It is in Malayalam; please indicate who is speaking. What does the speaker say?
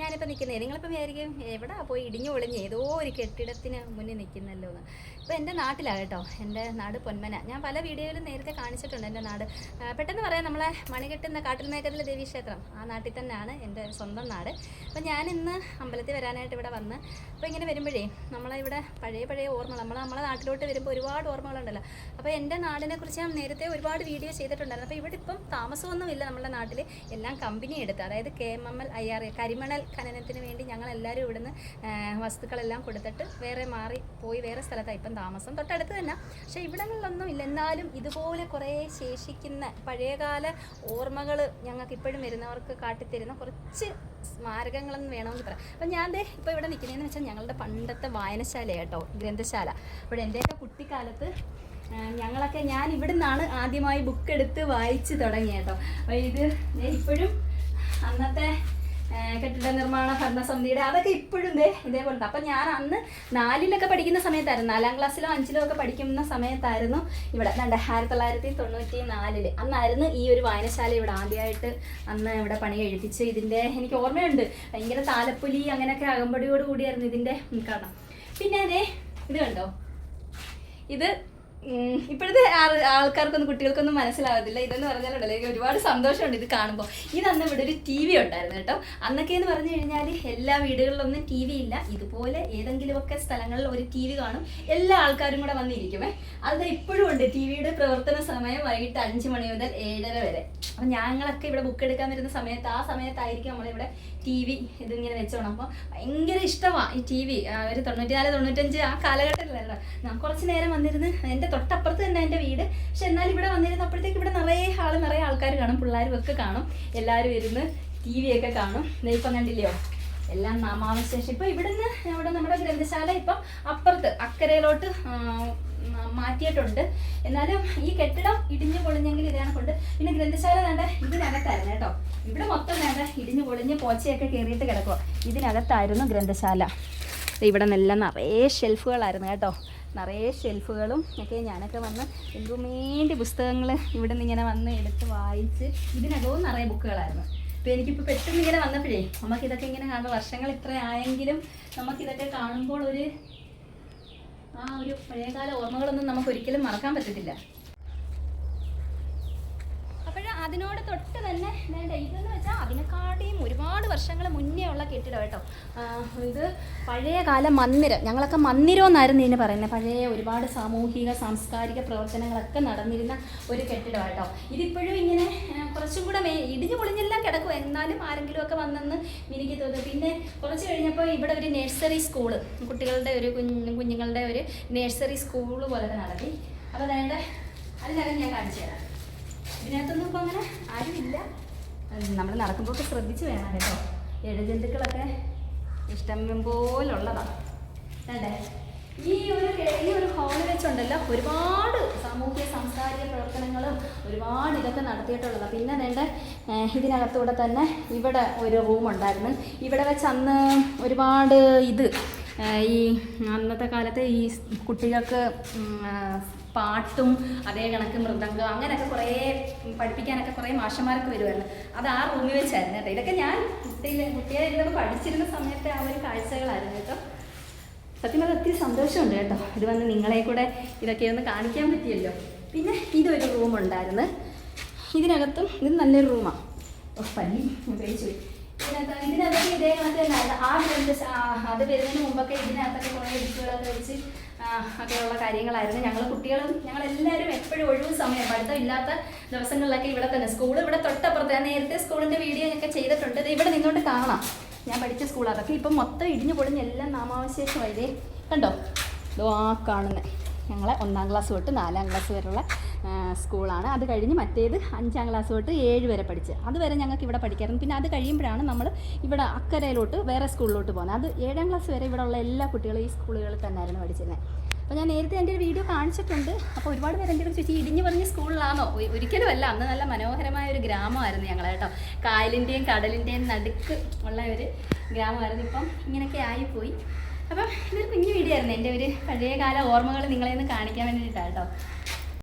Speaker 1: ഞാനിപ്പോൾ നിൽക്കുന്നത് നിങ്ങളിപ്പോൾ വിചാരിക്കും എവിടെ പോയി ഇടിഞ്ഞു ഒളിഞ്ഞ് ഏതോ ഒരു കെട്ടിടത്തിന് മുന്നിൽ നിൽക്കുന്നല്ലോ എന്ന്. ഇപ്പോൾ എന്റെ നാട്ടിലാണ് കേട്ടോ എന്റെ നാട് പൊന്മന. ഞാൻ പല വീഡിയോയിലും നേരത്തെ കാണിച്ചിട്ടുണ്ട് എന്റെ നാട്. പെട്ടെന്ന് പറയാം നമ്മളെ മണികെട്ടുന്ന മേഖലയിലെ ദേവീക്ഷേത്രം ആ നാട്ടിൽ തന്നെയാണ് എന്റെ സ്വന്തം നാട്. അപ്പോൾ ഞാൻ ഇന്ന് അമ്പലത്തിൽ വരാനായിട്ട് ഇവിടെ വന്ന് അപ്പോൾ ഇങ്ങനെ വരുമ്പോഴേ നമ്മളെ ഇവിടെ പഴയ പഴയ ഓർമ്മകൾ നമ്മൾ നമ്മളെ നാട്ടിലോട്ട് വരുമ്പോൾ ഒരുപാട് ഓർമ്മകളുണ്ടല്ലോ. അപ്പോൾ എന്റെ നാടിനെ കുറിച്ച് ഞാൻ നേരത്തെ ഒരുപാട് വീഡിയോ ചെയ്തിട്ടുണ്ടായിരുന്നു. അപ്പോൾ ഇവിടെ ഇപ്പം താമസമൊന്നുമില്ല നമ്മുടെ നാട്ടിൽ എല്ലാം കമ്പനി എടുത്ത് അതായത് K M M L I R കരിമണൽ ഖനനത്തിന് വേണ്ടി ഞങ്ങൾ എല്ലാവരും ഇവിടുന്ന് വസ്തുക്കളെല്ലാം കൊടുത്തിട്ട് വേറെ മാറി പോയി വേറെ സ്ഥലത്താണ് ഇപ്പം താമസം. തൊട്ടടുത്ത് തന്നെ. പക്ഷേ ഇവിടങ്ങളിലൊന്നും ഇല്ല. എന്നാലും ഇതുപോലെ കുറേ ശേഷിക്കുന്ന പഴയകാല ഓർമ്മകൾ ഞങ്ങൾക്ക് ഇപ്പോഴും വരുന്നവർക്ക് കാട്ടിത്തരുന്ന കുറച്ച് സ്മാരകങ്ങളെന്ന് വേണമെന്ന് പറയാം അപ്പം ഞാൻ ദേ ഇപ്പോൾ ഇവിടെ നിൽക്കുന്നതെന്ന് വെച്ചാൽ ഞങ്ങളുടെ പണ്ടത്തെ വായനശാല കേട്ടോ ഗ്രന്ഥശാല. അപ്പോൾ എന്റെയൊക്കെ കുട്ടിക്കാലത്ത് ഞങ്ങളൊക്കെ ഞാൻ ഇവിടെ നിന്നാണ് ആദ്യമായി ബുക്ക് എടുത്ത് വായിച്ച് തുടങ്ങിയ കേട്ടോ. അപ്പോൾ ഇത് ഇപ്പോഴും അന്നത്തെ കെട്ടിട നിർമ്മാണ ഭരണസമിതിയുടെ അതൊക്കെ ഇപ്പോഴും ദേ അപ്പം ഞാൻ അന്ന് നാലിലൊക്കെ പഠിക്കുന്ന സമയത്തായിരുന്നു. നാലാം ക്ലാസ്സിലോ അഞ്ചിലോ ഒക്കെ പഠിക്കുന്ന സമയത്തായിരുന്നു ഇവിടെ. ആയിരത്തി തൊള്ളായിരത്തി തൊണ്ണൂറ്റി നാലിൽ അന്നായിരുന്നു ഈ ഒരു വായനശാല ഇവിടെ ആദ്യമായിട്ട് അന്ന് ഇവിടെ പണി കഴിപ്പിച്ച് ഇതിന്റെ എനിക്ക് ഓർമ്മയുണ്ട്. ഭയങ്കര താലപ്പൊലി അങ്ങനെയൊക്കെ അകമ്പടിയോട് കൂടിയായിരുന്നു ഇതിന്റെ ഉദ്ഘാടനം. പിന്നെ അതെ ഇത് കണ്ടോ? ഇത് ഇപ്പോഴത്തെ ആൾ- ആൾക്കാർക്കൊന്നും കുട്ടികൾക്കൊന്നും മനസ്സിലാവത്തില്ല. ഇതെന്ന് പറഞ്ഞാലുണ്ടല്ലോ എനിക്ക് ഒരുപാട് സന്തോഷമുണ്ട് ഇത് കാണുമ്പോൾ ഇതന്ന് ഇവിടെ ഒരു ടി വി ഉണ്ടായിരുന്നു കേട്ടോ. അന്നൊക്കെ എന്ന് പറഞ്ഞു കഴിഞ്ഞാൽ എല്ലാ വീടുകളിലൊന്നും ടി വി ഇല്ല. ഇതുപോലെ ഏതെങ്കിലുമൊക്കെ സ്ഥലങ്ങളിൽ ഒരു ടി വി കാണും. എല്ലാ ആൾക്കാരും കൂടെ വന്നിരിക്കുമേ. അത് ഇപ്പോഴും ഉണ്ട് ടി വിയുടെ പ്രവർത്തന സമയം വൈകിട്ട് അഞ്ച് മണി മുതൽ ഏഴര വരെ. അപ്പം ഞങ്ങളൊക്കെ ഇവിടെ ബുക്ക് എടുക്കാൻ വരുന്ന സമയത്ത് ആ സമയത്തായിരിക്കും നമ്മളിവിടെ ടി വി ഇതിങ്ങനെ വെച്ചോണം. അപ്പോൾ ഭയങ്കര ഇഷ്ടമാണ് ഈ ടി വി ഒരു തൊണ്ണൂറ്റിനാല് തൊണ്ണൂറ്റഞ്ച് ആ കാലഘട്ടത്തിലല്ലോ? കുറച്ച് നേരം വന്നിരുന്ന് എന്റെ തൊട്ടപ്പുറത്ത് തന്നെ എന്റെ വീട്. പക്ഷെ എന്നാൽ ഇവിടെ വന്നിരുന്നപ്പോഴത്തേക്ക് ഇവിടെ നിറയെ ആൾ നിറയെ ആൾക്കാർ കാണും. പിള്ളേരും ഒക്കെ കാണും. എല്ലാവരും ഇരുന്ന് ടി വി ഒക്കെ കാണും. നെയ്പ്പം കണ്ടില്ലയോ എല്ലാം നാമാവശേഷം. ഇപ്പം ഇവിടുന്ന് ഇവിടെ നമ്മുടെ ഗ്രന്ഥശാല ഇപ്പം അപ്പുറത്ത് അക്കരയിലോട്ട് മാറ്റിയിട്ടുണ്ട്. എന്നാലും ഈ കെട്ടിടം ഇടിഞ്ഞു പൊളിഞ്ഞെങ്കിൽ ഇതാണ് കൊണ്ട് പിന്നെ ഗ്രന്ഥശാല വേണ്ട ഇതിനകത്തായിരുന്നു കേട്ടോ. ഇവിടെ മൊത്തം വേണ്ട ഇടിഞ്ഞു പൊളിഞ്ഞ് പോച്ചയൊക്കെ കയറിയിട്ട് കിടക്കുക ഇതിനകത്തായിരുന്നു ഗ്രന്ഥശാല. ഇവിടെ നിന്നെല്ലാം നിറയെ ഷെൽഫുകളായിരുന്നു കേട്ടോ. നിറയെ ഷെൽഫുകളും ഒക്കെ ഞാനൊക്കെ വന്ന് എന്തു വേണ്ടി പുസ്തകങ്ങൾ ഇവിടെ നിന്ന് ഇങ്ങനെ വന്ന് എടുത്ത് വായിച്ച് ഇതിനകവും നിറയെ ബുക്കുകളായിരുന്നു. അപ്പോൾ എനിക്കിപ്പോൾ പെട്ടെന്ന് ഇങ്ങനെ വന്നപ്പോഴേ നമുക്കിതൊക്കെ ഇങ്ങനെ കാണുമ്പോൾ വർഷങ്ങൾ ഇത്ര ആയെങ്കിലും നമുക്കിതൊക്കെ കാണുമ്പോൾ ഒരു ആ ഒരു പഴയകാല ഓർമ്മകളൊന്നും നമുക്ക് ഒരിക്കലും മറക്കാൻ പറ്റത്തില്ല. അതിനോട് തൊട്ട് തന്നെ വേണ്ട ഇതെന്ന് വെച്ചാൽ അതിനെ വർഷങ്ങൾ മുന്നേ ഉള്ള കെട്ടിടം കേട്ടോ. ഇത് പഴയ കാല മന്ദിരം. ഞങ്ങളൊക്കെ മന്ദിരം എന്നായിരുന്നു ഇതിന് പറയുന്നത്. പഴയ ഒരുപാട് സാമൂഹിക സാംസ്കാരിക പ്രവർത്തനങ്ങളൊക്കെ നടന്നിരുന്ന ഒരു കെട്ടിടം കേട്ടോ. ഇതിപ്പോഴും ഇങ്ങനെ കുറച്ചും കൂടെ മേ ഇടിഞ്ഞു പൊളിഞ്ഞെല്ലാം കിടക്കും. എന്നാലും ആരെങ്കിലും ഒക്കെ വന്നെന്ന് എനിക്ക് തോന്നുന്നു. പിന്നെ കുറച്ച് കഴിഞ്ഞപ്പോൾ ഇവിടെ ഒരു നഴ്സറി സ്കൂൾ. കുട്ടികളുടെ ഒരു കുഞ്ഞു കുഞ്ഞുങ്ങളുടെ ഒരു നഴ്സറി സ്കൂൾ പോലെ നടത്തി. അപ്പോൾ വേണ്ട അതിനകം ഞാൻ കാണിച്ചു തരാം. ഇതിനകത്തൊന്നും ഇപ്പോൾ അങ്ങനെ ആരുമില്ല. നമ്മൾ നടക്കുമ്പോൾ ഒക്കെ ശ്രദ്ധിച്ച് വേണം കേട്ടോ. ഇഴജന്തുക്കളൊക്കെ ഇഷ്ടം പോലുള്ളതാണ് അല്ലേ ഈ ഒരു ഈ ഒരു ഹാളിൽ വെച്ചുണ്ടല്ലോ ഒരുപാട് സാമൂഹ്യ സാംസ്കാരിക പ്രവർത്തനങ്ങളും ഒരുപാട് ഇതൊക്കെ നടത്തിയിട്ടുള്ളതാണ് പിന്നെ വേണ്ട ഇതിനകത്തൂടെ തന്നെ ഇവിടെ ഒരു റൂം ഉണ്ടായിരുന്നു. ഇവിടെ വെച്ച് അന്ന് ഒരുപാട് ഇത് ഈ അന്നത്തെ കാലത്ത് ഈ കുട്ടികൾക്ക് പാട്ടും അതേ കണക്ക് മൃദംഗം അങ്ങനെയൊക്കെ കുറേ പഠിപ്പിക്കാനൊക്കെ കുറേ മാഷന്മാരൊക്കെ വരുമായിരുന്നു അത് ആ റൂമിൽ വെച്ചായിരുന്നു കേട്ടോ. ഇതൊക്കെ ഞാൻ കുട്ടിയിൽ കുട്ടിയായിരുന്നത് പഠിച്ചിരുന്ന സമയത്തെ ആ ഒരു കാഴ്ചകളായിരുന്നു കേട്ടോ. സത്യം അത് ഒത്തിരി സന്തോഷമുണ്ട് കേട്ടോ. ഇത് വന്ന് നിങ്ങളെ കൂടെ ഇതൊക്കെ ഒന്ന് കാണിക്കാൻ പറ്റിയല്ലോ. പിന്നെ ഇതൊരു റൂമുണ്ടായിരുന്നു. ഇതിനകത്തും ഇത് നല്ലൊരു റൂമാണ് പനി. ഉപയോഗിച്ചു പോയി. ഇതിനകത്ത് ഇതേ കണക്ക് ആ ഗ്രന്ഥ അത് വരുന്നതിന് മുമ്പൊക്കെ ഇതിനകത്തൊക്കെ കുറേ ബുക്കുകളൊക്കെ വെച്ച് ഒക്കെയുള്ള കാര്യങ്ങളായിരുന്നു. ഞങ്ങൾ കുട്ടികളും ഞങ്ങളെല്ലാവരും എപ്പോഴും ഒഴിവ് സമയം പഠിത്തം ഇല്ലാത്ത ദിവസങ്ങളിലൊക്കെ ഇവിടെ തന്നെ. സ്കൂൾ ഇവിടെ തൊട്ടപ്പുറത്ത് ഞാൻ നേരത്തെ സ്കൂളിന്റെ വീഡിയോ ഒക്കെ ചെയ്തിട്ടുണ്ട്. ഇത് ഇവിടെ നിന്നുകൊണ്ട് കാണാം. ഞാൻ പഠിച്ച സ്കൂൾ അതൊക്കെ ഇപ്പം മൊത്തം ഇടിഞ്ഞു പൊളിഞ്ഞ് എല്ലാം നാമാവശേഷമായി. കണ്ടോ? ഇതോ ആ കാണുന്നത് ഞങ്ങളെ ഒന്നാം ക്ലാസ് തൊട്ട് നാലാം ക്ലാസ് വരെയുള്ള സ്കൂളാണ്. അത് കഴിഞ്ഞ് മറ്റേത് അഞ്ചാം ക്ലാസ് തൊട്ട് ഏഴ് വരെ പഠിച്ച്. അതുവരെ ഞങ്ങൾക്ക് ഇവിടെ പഠിക്കായിരുന്നു. പിന്നെ അത് കഴിയുമ്പോഴാണ് നമ്മൾ ഇവിടെ അക്കരയിലോട്ട് വേറെ സ്കൂളിലോട്ട് പോകുന്നത്. അത് ഏഴാം ക്ലാസ് വരെ ഇവിടെ ഉള്ള എല്ലാ കുട്ടികളും ഈ സ്കൂളുകളിൽ തന്നെയായിരുന്നു പഠിച്ചിരുന്നത് അപ്പോൾ ഞാൻ നേരത്തെ എന്റെ ഒരു വീഡിയോ കാണിച്ചിട്ടുണ്ട്. അപ്പോൾ ഒരുപാട് പേര് എന്റെ ചോദിച്ചു ഇടിഞ്ഞു പറഞ്ഞ സ്കൂളിലാണോ? ഒരിക്കലും അല്ല. അന്ന് നല്ല മനോഹരമായ ഒരു ഗ്രാമമായിരുന്നു ഞങ്ങൾ കേട്ടോ. കായലിന്റെയും കടലിന്റെയും നടുക്ക് ഉള്ള ഒരു ഗ്രാമമായിരുന്നു. ഇപ്പം ഇങ്ങനെയൊക്കെ ആയിപ്പോയി. അപ്പം ഇതൊരു കുഞ്ഞു വീഡിയോ ആയിരുന്നു. എന്റെ ഒരു പഴയകാല ഓർമ്മകൾ നിങ്ങളെ ഒന്ന് കാണിക്കാൻ വേണ്ടിയിട്ടാണ് കേട്ടോ.